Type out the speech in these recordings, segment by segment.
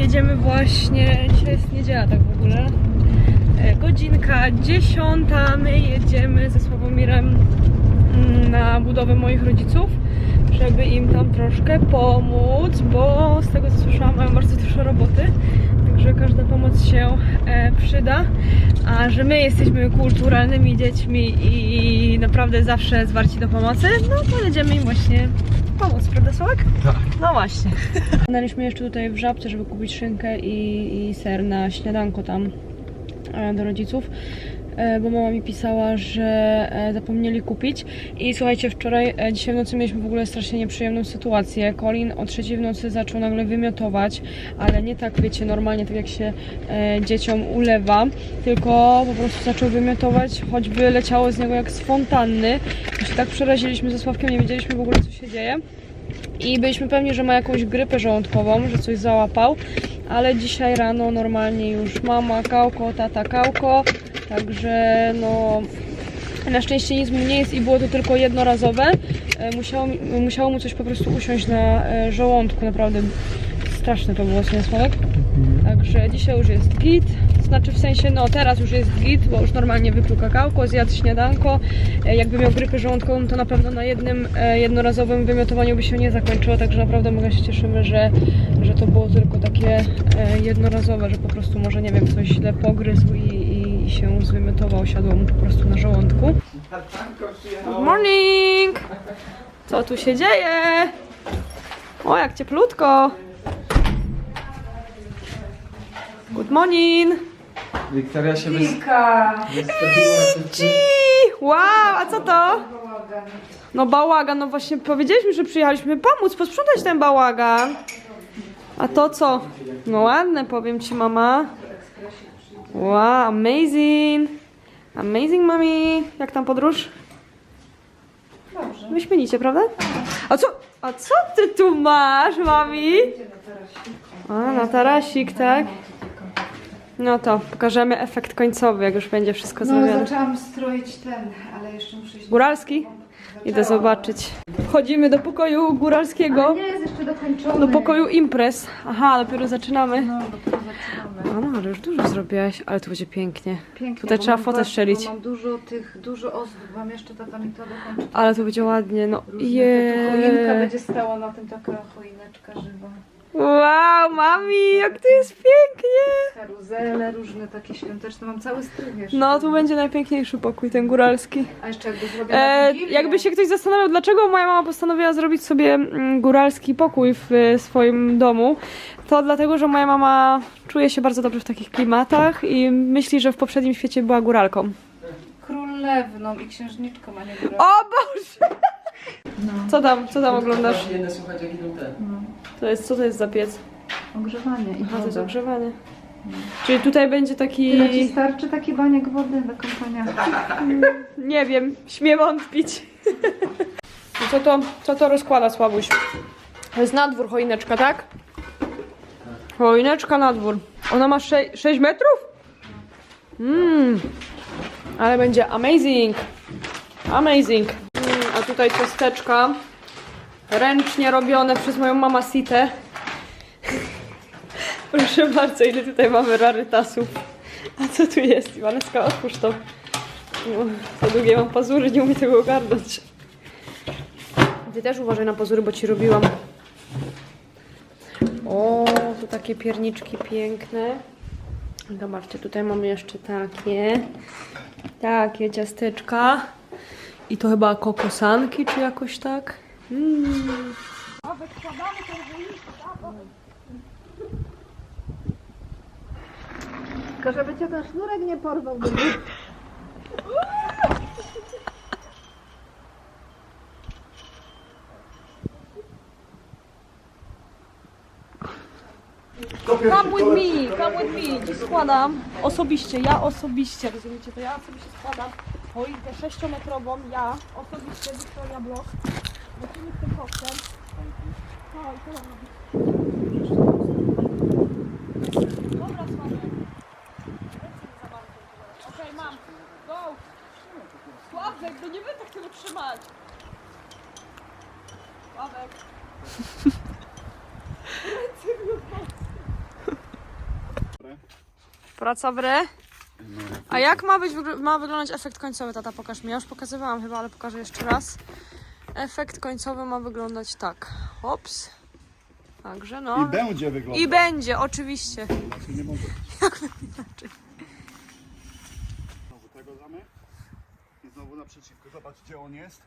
Jedziemy właśnie, dzisiaj jest niedziela tak w ogóle. E, Godzinka dziesiąta, my jedziemy ze Sławomirem mm, na budowę moich rodziców, żeby im tam troszkę pomóc, bo z tego co słyszałam mają bardzo dużo roboty, także każda pomoc się e, przyda. A że my jesteśmy kulturalnymi dziećmi i naprawdę zawsze zwarci do pomocy, no to jedziemy im właśnie pomóc, prawda Sławek? Tak. No właśnie. Stanęliśmy jeszcze tutaj w Żabce, żeby kupić szynkę i, i ser na śniadanko tam e, do rodziców, bo mama mi pisała, że e, zapomnieli kupić. I słuchajcie, wczoraj, e, dzisiaj w nocy mieliśmy w ogóle strasznie nieprzyjemną sytuację. Colin o trzeciej w nocy zaczął nagle wymiotować, ale nie tak, wiecie, normalnie, tak jak się e, dzieciom ulewa, tylko po prostu zaczął wymiotować, choćby leciało z niego jak z fontanny. My się tak przeraziliśmy ze Sławkiem, nie wiedzieliśmy w ogóle, co się dzieje. I byliśmy pewni, że ma jakąś grypę żołądkową, że coś załapał, ale dzisiaj rano normalnie już mama kałko, tata kałko, także no na szczęście nic mu nie jest i było to tylko jednorazowe. E, Musiało, musiało mu coś po prostu usiąść na e, żołądku, naprawdę straszne to było, nie Sławek? Także dzisiaj już jest git, znaczy w sensie, no teraz już jest git, bo już normalnie wypił kakałko, zjadł śniadanko. E, Jakby miał grypę żołądkową, to na pewno na jednym jednorazowym wymiotowaniu by się nie zakończyło, także naprawdę mega się cieszymy, że, że to było tylko takie jednorazowe, że po prostu może, nie wiem, coś źle pogryzł i, i, się zwymiotował, siadło mu po prostu na żołądku. Good morning! Co tu się dzieje? O, jak cieplutko! Good morning! Wiktoria się. Ci! Wow, a co to? No bałagan, no właśnie powiedzieliśmy, że przyjechaliśmy pomóc, posprzątać ten bałagan. A to co? No ładne, powiem ci mama. Wow, amazing! Amazing, mami! Jak tam podróż? Dobrze. Wyśmienicie, prawda? A co? A co ty tu masz, mami? A, na tarasik, tak? No to pokażemy efekt końcowy, jak już będzie wszystko No, zrobione. zaczęłam stroić ten, ale jeszcze muszę. Góralski? Idę zobaczyć. Wchodzimy do pokoju góralskiego. Nie jest jeszcze dokończony. Do pokoju imprez. Aha, dopiero zaczynamy. No, dopiero zaczynamy. A no, ale już dużo zrobiłaś, ale tu będzie pięknie. Pięknie. Tutaj trzeba fotę strzelić. Mam dużo tych, dużo ozdób. Mam jeszcze tata mi to dokończy. Ale tu będzie ładnie, no. To tu choinka Je. będzie stała na tym taka choineczka żywa. Wow, mami, jak to jest pięknie. Karuzele różne takie świąteczne. Mam cały strój jeszcze. No, tu będzie najpiękniejszy pokój, ten góralski. A jeszcze jakby zrobię E, jakby się ktoś zastanawiał, dlaczego moja mama postanowiła zrobić sobie mm, góralski pokój w e, swoim domu, to dlatego, że moja mama czuje się bardzo dobrze w takich klimatach i myśli, że w poprzednim świecie była góralką. Królewną i księżniczką, a nie górę. O Boże! No. Co tam, co tam oglądasz? Jedne słuchać jak idą te. no. To jest, co to jest za piec? Ogrzewanie i Aha, to jest woda. ogrzewanie. Czyli tutaj będzie taki... Ile ci starczy taki baniak wody do kąpania? Nie wiem, śmiem wątpić. I co to, co to rozkłada, Słabuś? To jest nadwór choineczka, tak? Choineczka nadwór. Ona ma 6, 6 metrów? Mmm. Ale będzie amazing. Amazing. A tutaj ciasteczka. Ręcznie robione przez moją mamę Sitę. Proszę bardzo, ile tutaj mamy rarytasów. A co tu jest? Iwaneska, otwórz to. No, za długie mam pazury, nie umiem tego ogarnąć. Ty też uważaj na pazury, bo ci robiłam. O, tu takie pierniczki piękne. Zobaczcie, tutaj mamy jeszcze takie. Takie ciasteczka. I to chyba kokosanki, czy jakoś tak. Mm. Tylko żeby cię ten sznurek nie porwał. Come with me, come with me. Dziś składam osobiście, ja osobiście, rozumiecie, to ja osobiście składam choinkę sześciometrową, ja osobiście, Victoria Block. Lecimy z tym koksem. No, i co mam robić? Dobra, bolą. Okej, mam. Go. Sławek, no nie będę tego trzymać. Sławek. Praca w re. A jak ma, być, ma wyglądać efekt końcowy, tata? Pokaż mi. Ja już pokazywałam chyba, ale pokażę jeszcze raz. Efekt końcowy ma wyglądać tak. Hops. Także no. I będzie wyglądać. I będzie, oczywiście. Znaczy nie może. Znowu tego zamek. I znowu naprzeciwko. Zobacz gdzie on jest.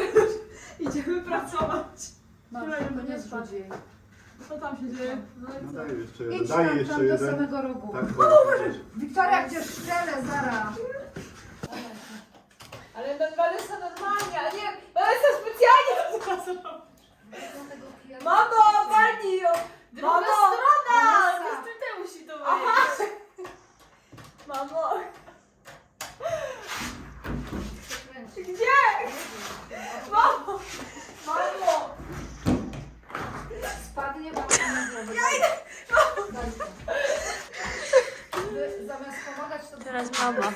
Idziemy pracować. Masz, tylko nie zrzuć jej. Co tam się dzieje? No daję jeszcze jeden. Idź tam, jeszcze tam do jeden. samego rogu. Tak, Wiktoria, gdzie szczelę, zara. Ale Vanessa normalnie, a nie, Vanessa specjalnie to. Mamo, ogarnij ją! Mamo! strona! Tutaj musi to wyjść. Mamo! Gdzie? Mamo! Mamo! Spadnie wam na głowę. Wy Zamiast pomagać, to Teraz mama.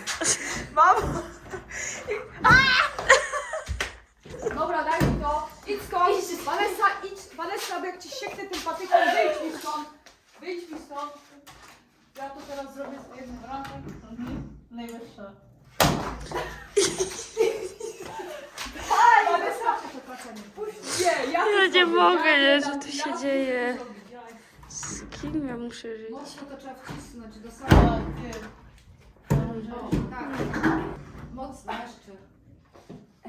Mamo! Dobra, daj mi to. Idź skąd. Vanessa, Vanessa, bo jak ci sieknę tym patykiem, wyjdź mi stąd. Wyjdź mi stąd. Ja to teraz zrobię z jednym razem. Najwyższa. Vanessa, to Nie, ja Ja nie mogę, nie, że to Ja się dzieje. Z kim ja muszę żyć? Mocno to trzeba wcisnąć do samego. O, tak. Mocno jeszcze.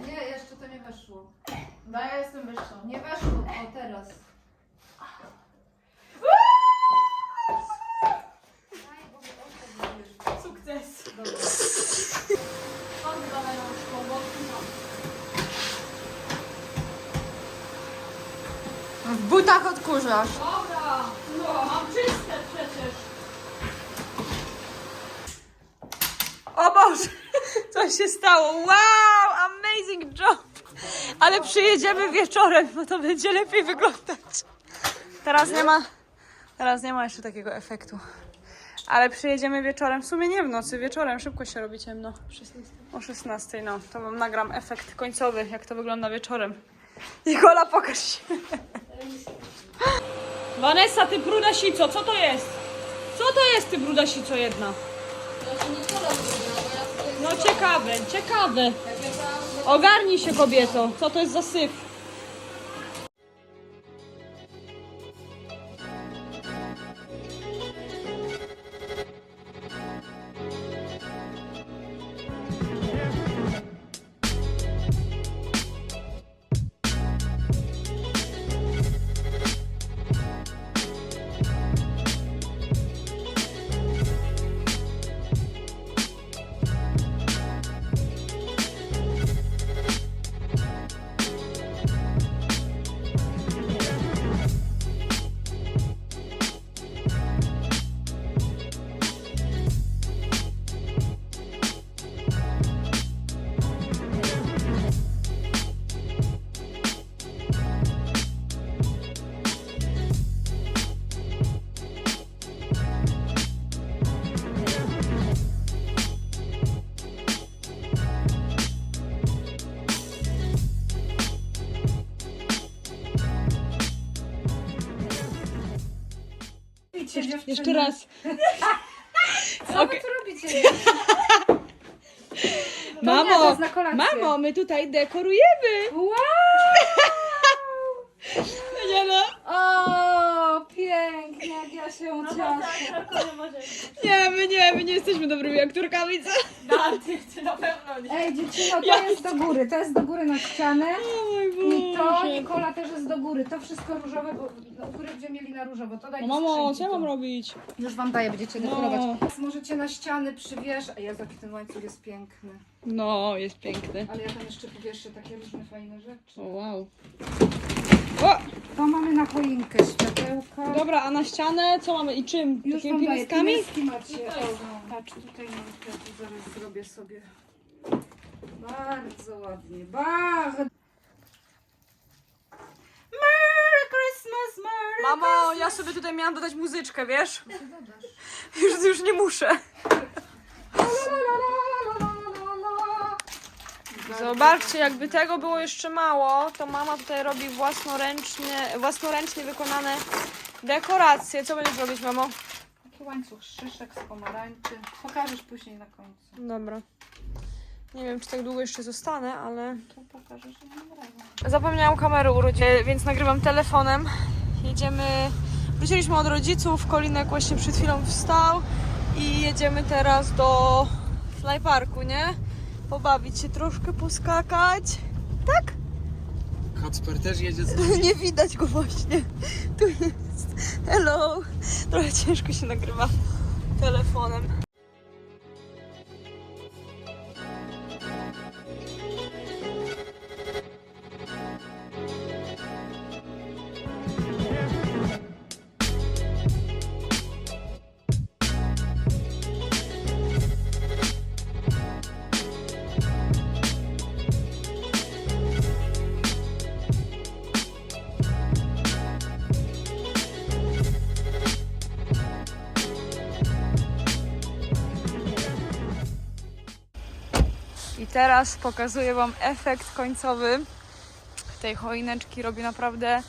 Nie, jeszcze to nie weszło. No ja jestem wyższa. Nie weszło. O, teraz. Sukces. Dobra. Szkołę. W butach odkurzasz. Dobra, no, mam czyste przecież. O Boże, co się stało? Wow, amazing job. Ale przyjedziemy wieczorem, bo to będzie lepiej wyglądać. Teraz nie ma, teraz nie ma jeszcze takiego efektu. Ale przyjedziemy wieczorem, w sumie nie w nocy, wieczorem szybko się robi ciemno. O 16, no. To wam nagram efekt końcowy, jak to wygląda wieczorem. Nikola, pokaż się. Vanessa, ty brudasico, co to jest? Co to jest ty brudasico jedna? No ciekawe, ciekawe. Ogarnij się kobieto, co to jest za syf? Jeszcze raz. Co wy tu robicie? Mamo, mamo, my tutaj dekorujemy. Wow! Nie no. O, pięknie, jak ja się ucieszę. Nie, my nie, my nie jesteśmy dobrymi aktorkami, co? Ej, dziewczyno, to jest do góry, to jest do góry na ścianę. O mój I to, Boże. Nikola też jest do góry. To wszystko różowe, bo no, u góry będziemy mieli na różowo. To daj No mi mamo, skrzynki co ja mam robić? Już wam daję, będziecie No. dekorować. Możecie na ściany przywiesz. A Jezu, jaki ten łańcuch jest piękny. No, jest piękny. Ale ja tam jeszcze powieszę takie różne fajne rzeczy. O, wow. O, To mamy na choinkę światełka. dobra, a na ścianę co mamy i czym? Już Takimi wam daję. macie. O, patrz, tutaj mam. Ja tu zaraz zrobię sobie. Bardzo ładnie. Bardzo. Merry Christmas, Merry Mamo, ja sobie tutaj miałam dodać muzyczkę, wiesz? Już, już nie muszę. Zobaczcie, jakby tego było jeszcze mało, to mama tutaj robi własnoręcznie, własnoręcznie wykonane dekoracje. Co będziesz robić, mamo? taki łańcuch szyszek z pomarańczy. Pokażesz później na końcu. Dobra. Nie wiem, czy tak długo jeszcze zostanę, ale... Tu pokażesz, że nie nagrywa. Zapomniałam kamery urodziny, więc nagrywam telefonem. Jedziemy... Wróciliśmy od rodziców, Kolinek właśnie przed chwilą wstał i jedziemy teraz do flyparku, nie? Pobawić się troszkę, poskakać. Tak? Kacper też jedzie z Nie widać go właśnie. Tu jest. Hello. Trochę ciężko się nagrywa telefonem. Teraz pokazuję Wam efekt końcowy tej choineczki. Robi naprawdę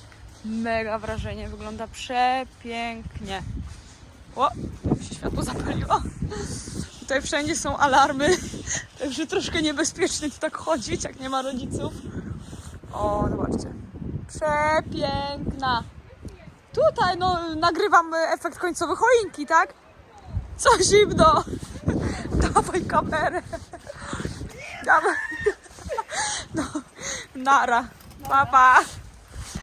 mega wrażenie. Wygląda przepięknie. O, się światło zapaliło. Tutaj wszędzie są alarmy, także troszkę niebezpiecznie tu tak chodzić, jak nie ma rodziców. O, zobaczcie. Przepiękna. Tutaj, no, nagrywam efekt końcowy choinki, tak? Co zimno. Dawaj kamerę. Dawaj. No, nara. Pa, pa.